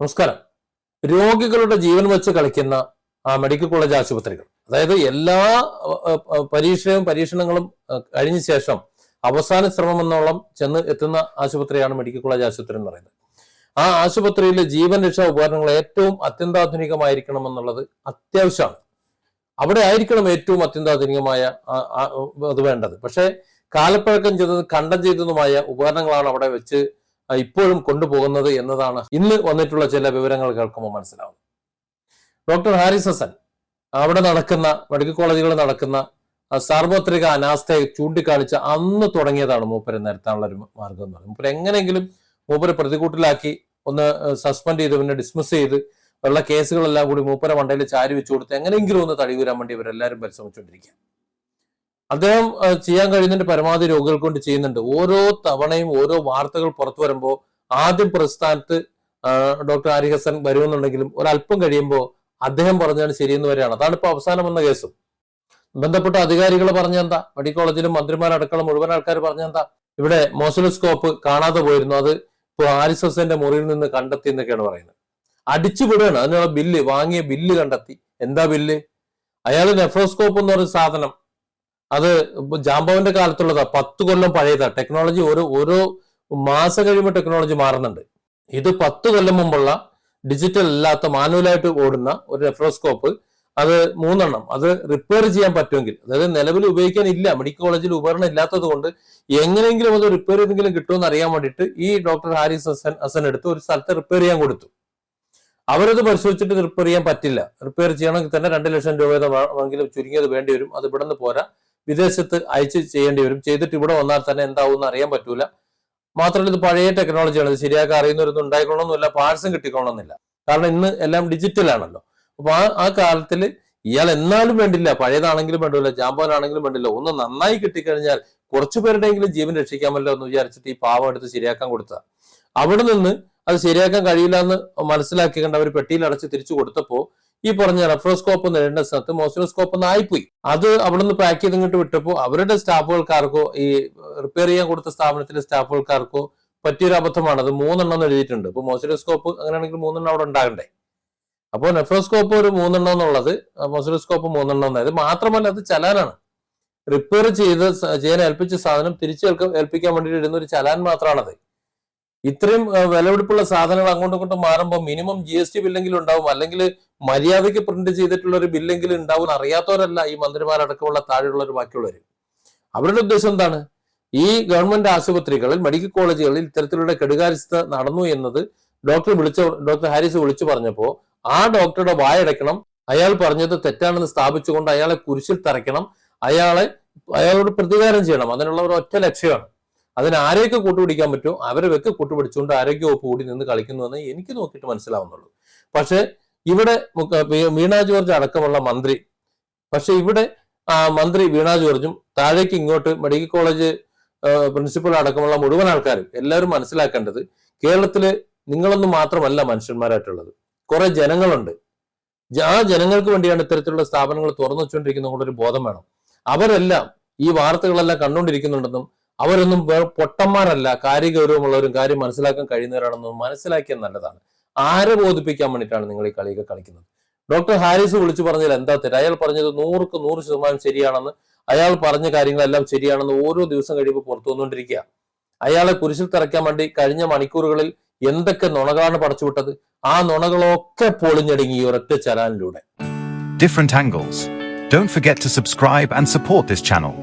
നമസ്കാരം. രോഗികളുടെ ജീവൻ വെച്ച് കളിക്കുന്ന ആ മെഡിക്കൽ കോളേജ് ആശുപത്രികൾ. അതായത് എല്ലാ പരീക്ഷയും പരീക്ഷണങ്ങളും കഴിഞ്ഞ ശേഷം അവസാന ശ്രമം എന്നോളം ചെന്ന് എത്തുന്ന ആശുപത്രിയാണ് മെഡിക്കൽ കോളേജ് ആശുപത്രി എന്ന് പറയുന്നത്. ആ ആശുപത്രിയിലെ ജീവൻ രക്ഷാ ഉപകരണങ്ങൾ ഏറ്റവും അത്യന്താധുനികമായിരിക്കണം എന്നുള്ളത് അത്യാവശ്യമാണ്. അവിടെ ആയിരിക്കണം ഏറ്റവും അത്യന്താധുനികമായ അത് വേണ്ടത്. പക്ഷേ കാലപ്പഴക്കം ചെയ്തത് കണ്ടം ചെയ്തതുമായ ഉപകരണങ്ങളാണ് അവിടെ വെച്ച് ഇപ്പോഴും കൊണ്ടുപോകുന്നത് എന്നതാണ് ഇന്ന് വന്നിട്ടുള്ള ചില വിവരങ്ങൾ കേൾക്കുമ്പോൾ മനസ്സിലാവുന്നത്. ഡോക്ടർ ഹാരിസ് ഹസൻ അവിടെ നടക്കുന്ന മെഡിക്കൽ കോളേജുകളിൽ നടക്കുന്ന സാർവത്രിക അനാസ്ഥയെ ചൂണ്ടിക്കാണിച്ച് അന്ന് തുടങ്ങിയതാണ് മൂപ്പരെ നിരത്താനുള്ള ഒരു മാർഗം എന്ന് പറയുന്നത്. മൂപ്പര് എങ്ങനെയെങ്കിലും മൂപ്പരെ പ്രതികൂട്ടിലാക്കി ഒന്ന് സസ്പെൻഡ് ചെയ്ത് പിന്നെ ഡിസ്മിസ് ചെയ്ത് ഉള്ള കേസുകളെല്ലാം കൂടി മൂപ്പരെ മണ്ടയിൽ ചാരി വെച്ചു കൊടുത്ത് എങ്ങനെയെങ്കിലും ഒന്ന് തടിയൂരാൻ വേണ്ടി ഇവരെല്ലാവരും പരിശ്രമിച്ചുകൊണ്ടിരിക്കുക അദ്ദേഹം ചെയ്യാൻ കഴിയുന്നതിന്റെ പരമാവധി രോഗികൾ കൊണ്ട് ചെയ്യുന്നുണ്ട്. ഓരോ തവണയും ഓരോ വാർത്തകൾ പുറത്തു വരുമ്പോൾ ആദ്യം പ്രസ്ഥാനത്ത് ഡോക്ടർ ആരി ഹസൻ വരുമെന്നുണ്ടെങ്കിലും ഒരല്പം കഴിയുമ്പോൾ അദ്ദേഹം പറഞ്ഞാണ് ശരിയെന്ന് വരെയാണ് അതാണ് ഇപ്പൊ അവസാനം വന്ന കേസും. ബന്ധപ്പെട്ട അധികാരികൾ പറഞ്ഞെന്താ മെഡിക്കൽ കോളേജിലും മന്ത്രിമാരടക്കം മുഴുവൻ ആൾക്കാർ പറഞ്ഞെന്താ ഇവിടെ മോസലോസ്കോപ്പ് കാണാതെ പോയിരുന്നു. അത് ഇപ്പോൾ ആരിസ് ഹസന്റെ മുറിയിൽ നിന്ന് കണ്ടെത്തി എന്നൊക്കെയാണ് പറയുന്നത്. അടിച്ചു വിടുകയാണ്. അതിനുള്ള ബില്ല് വാങ്ങിയ ബില്ല് കണ്ടെത്തി. എന്താ ബില്ല്? അയാൾ നെഫ്രോസ്കോപ്പ് എന്ന് പറയുന്ന സാധനം അത് ജാംബവന്റെ കാലത്തുള്ളതാ പത്ത് കൊല്ലം പഴയതാ. ടെക്നോളജി ഓരോ ഓരോ മാസം കഴിയുമ്പോൾ ടെക്നോളജി മാറുന്നുണ്ട്. ഇത് പത്ത് കൊല്ലം മുമ്പുള്ള ഡിജിറ്റൽ അല്ലാത്ത മാനുവലായിട്ട് ഓടുന്ന ഒരു റെഫ്രോസ്കോപ്പ് അത് മൂന്നെണ്ണം. അത് റിപ്പയർ ചെയ്യാൻ പറ്റുമെങ്കിൽ അതായത് നിലവിൽ ഉപയോഗിക്കാൻ ഇല്ല മെഡിക്കൽ കോളേജിൽ ഉപകരണം ഇല്ലാത്തത് കൊണ്ട് എങ്ങനെയെങ്കിലും അത് റിപ്പയർ ചെയ്തെങ്കിലും കിട്ടുമെന്ന് അറിയാൻ വേണ്ടിയിട്ട് ഈ ഡോക്ടർ ഹാരിസ് ഹസൻ ഹസൻ എടുത്ത് ഒരു സ്ഥലത്ത് റിപ്പയർ ചെയ്യാൻ കൊടുത്തു. അവരത് പരിശോധിച്ചിട്ട് റിപ്പയർ ചെയ്യാൻ പറ്റില്ല. റിപ്പയർ ചെയ്യണമെങ്കിൽ തന്നെ രണ്ട് ലക്ഷം രൂപയെങ്കിലും ചുരുങ്ങിയത് വേണ്ടി വരും. അത് ഇവിടെ നിന്ന് പോരാ. വിദേശത്ത് അയച്ച് ചെയ്യേണ്ടി വരും. ചെയ്തിട്ട് ഇവിടെ വന്നാൽ തന്നെ എന്താവും എന്ന് അറിയാൻ പറ്റൂല. മാത്രമല്ല ഇത് പഴയ ടെക്നോളജിയാണ്. ഇത് ശരിയാക്കാൻ അറിയുന്നവരൊന്നും ഉണ്ടായിക്കൊള്ളണമെന്നില്ല. പാഴ്സും കിട്ടിക്കൊള്ളണമെന്നില്ല. കാരണം ഇന്ന് എല്ലാം ഡിജിറ്റൽ ആണല്ലോ അപ്പൊ ആ ആ കാലത്തിൽ ഇയാൾ എന്നാലും വേണ്ടില്ല. പഴയതാണെങ്കിലും വേണ്ടില്ല. ജാമ്പോനാണെങ്കിലും വേണ്ടില്ല. ഒന്ന് നന്നായി കിട്ടിക്കഴിഞ്ഞാൽ കുറച്ചു പേരുടെയെങ്കിലും ജീവൻ രക്ഷിക്കാമല്ലോ എന്ന് വിചാരിച്ചിട്ട് ഈ പാവം എടുത്ത് ശരിയാക്കാൻ കൊടുത്ത അവിടെ നിന്ന് അത് ശരിയാക്കാൻ കഴിയില്ല എന്ന് മനസ്സിലാക്കി കണ്ട് അവർ പെട്ടിയിൽ അടച്ച് തിരിച്ചു കൊടുത്തപ്പോ ഈ പറഞ്ഞ റെഫ്രോസ്കോപ്പ് നേടേണ്ട സ്ഥലത്ത് മോസിലോസ്കോപ്പ് ഒന്ന് ആയിപ്പോയി. അത് അവിടെ നിന്ന് പാക്ക് ചെയ്ത് ഇങ്ങോട്ട് വിട്ടപ്പോൾ അവരുടെ സ്റ്റാഫുകൾക്കാർക്കോ ഈ റിപ്പയർ ചെയ്യാൻ കൊടുത്ത സ്ഥാപനത്തിലെ സ്റ്റാഫുകൾക്കാർക്കോ പറ്റിയൊരു അബദ്ധമാണ്. അത് മൂന്നെണ്ണം എഴുതിയിട്ടുണ്ട്. ഇപ്പൊ മോസിലോസ്കോപ്പ് അങ്ങനെയാണെങ്കിൽ മൂന്നെണ്ണം അവിടെ ഉണ്ടാകണ്ടേ? അപ്പോൾ നെഫ്രോസ്കോപ്പ് ഒരു മൂന്നെണ്ണം എന്നുള്ളത് മോസിലോസ്കോപ്പ് മൂന്നെണ്ണം എന്നത് മാത്രമല്ല അത് ചലാനാണ്. റിപ്പയർ ചെയ്ത് ചെയ്യാൻ ഏൽപ്പിച്ച സാധനം തിരിച്ചു ഏൽപ്പിക്കാൻ വേണ്ടിയിട്ട് ഇടുന്ന ഒരു ചലാൻ മാത്രമാണത് ഇത്രയും വിലപിടിപ്പുള്ള സാധനങ്ങൾ അങ്ങോട്ടും ഇങ്ങോട്ടും മാറുമ്പോൾ മിനിമം ജി എസ് ടി ബില്ലെങ്കിലും ഉണ്ടാവും. അല്ലെങ്കിൽ മര്യാദയ്ക്ക് പ്രിന്റ് ചെയ്തിട്ടുള്ള ഒരു ബില്ലെങ്കിലും ഉണ്ടാവും അറിയാത്തവരല്ല ഈ മന്ത്രിമാരടക്കമുള്ള താഴെയുള്ളവർ ബാക്കിയുള്ളവർ അവരുടെ ഉദ്ദേശം എന്താണ്? ഈ ഗവൺമെന്റ് ആശുപത്രികളിൽ മെഡിക്കൽ കോളേജുകളിൽ ഇത്തരത്തിലുള്ള കെടുകാര്യസ്ഥ നടന്നു എന്നത് ഡോക്ടർ വിളിച്ച ഡോക്ടർ ഹാരിസ് വിളിച്ചു പറഞ്ഞപ്പോ ആ ഡോക്ടറുടെ വായടയ്ക്കണം അയാൾ പറഞ്ഞത് തെറ്റാണെന്ന് സ്ഥാപിച്ചുകൊണ്ട് അയാളെ കുരിശിൽ തറയ്ക്കണം അയാളെ അയാളോട് പ്രതികാരം ചെയ്യണം. അതിനുള്ള ഒരു ഒറ്റ ലക്ഷ്യമാണ്. അതിന് ആരെയൊക്കെ കൂട്ടുപിടിക്കാൻ അവരെ വെക്ക് കൂട്ടുപിടിച്ചുകൊണ്ട് ആരോഗ്യവകുപ്പ് കൂടി നിന്ന് കളിക്കുന്നുവെന്ന് എനിക്ക് നോക്കിയിട്ട് മനസ്സിലാവുന്നുള്ളൂ. പക്ഷെ ഇവിടെ വീണ ജോർജ് അടക്കമുള്ള മന്ത്രി. പക്ഷെ ഇവിടെ ആ മന്ത്രി വീണ ജോർജും താഴേക്ക് ഇങ്ങോട്ട് മെഡിക്കൽ കോളേജ് പ്രിൻസിപ്പൽ അടക്കമുള്ള മുഴുവൻ ആൾക്കാരും എല്ലാവരും മനസ്സിലാക്കേണ്ടത് കേരളത്തിൽ നിങ്ങളൊന്നും മാത്രമല്ല മനുഷ്യന്മാരായിട്ടുള്ളത്. കുറെ ജനങ്ങളുണ്ട്. ആ ജനങ്ങൾക്ക് വേണ്ടിയാണ് ഇത്തരത്തിലുള്ള സ്ഥാപനങ്ങൾ തുറന്നു വെച്ചുകൊണ്ടിരിക്കുന്ന ഒരു ബോധം വേണം. അവരെല്ലാം ഈ വാർത്തകളെല്ലാം കണ്ടുകൊണ്ടിരിക്കുന്നുണ്ടെന്നും അവരൊന്നും പൊട്ടന്മാരല്ല കാര്യഗൗരവമുള്ളവരും കാര്യം മനസ്സിലാക്കാൻ കഴിയുന്നവരാണെന്നും മനസ്സിലാക്കിയത് നല്ലതാണ്. ആരെ ബോധിപ്പിക്കാൻ വേണ്ടിയിട്ടാണ് നിങ്ങൾ ഈ കളിയൊക്കെ കളിക്കുന്നത്? ഡോക്ടർ ഹാരിസ് വിളിച്ചു പറഞ്ഞതിൽ എന്താ തെറ്റ്? അയാൾ പറഞ്ഞത് നൂറുക്ക് നൂറ് ശതമാനം ശരിയാണെന്ന് അയാൾ പറഞ്ഞ കാര്യങ്ങളെല്ലാം ശരിയാണെന്ന് ഓരോ ദിവസം കഴിയുമ്പോൾ പുറത്തു വന്നുകൊണ്ടിരിക്കുക. അയാളെ കുരിശിൽ തറയ്ക്കാൻ വേണ്ടി കഴിഞ്ഞ മണിക്കൂറുകളിൽ എന്തൊക്കെ നുണകളാണ് പടച്ചുവിട്ടത്? ആ നുണകളൊക്കെ പൊളിഞ്ഞടങ്ങി ഒരൊറ്റ ചലാനിലൂടെ different angles. Don't forget to subscribe and support this channel.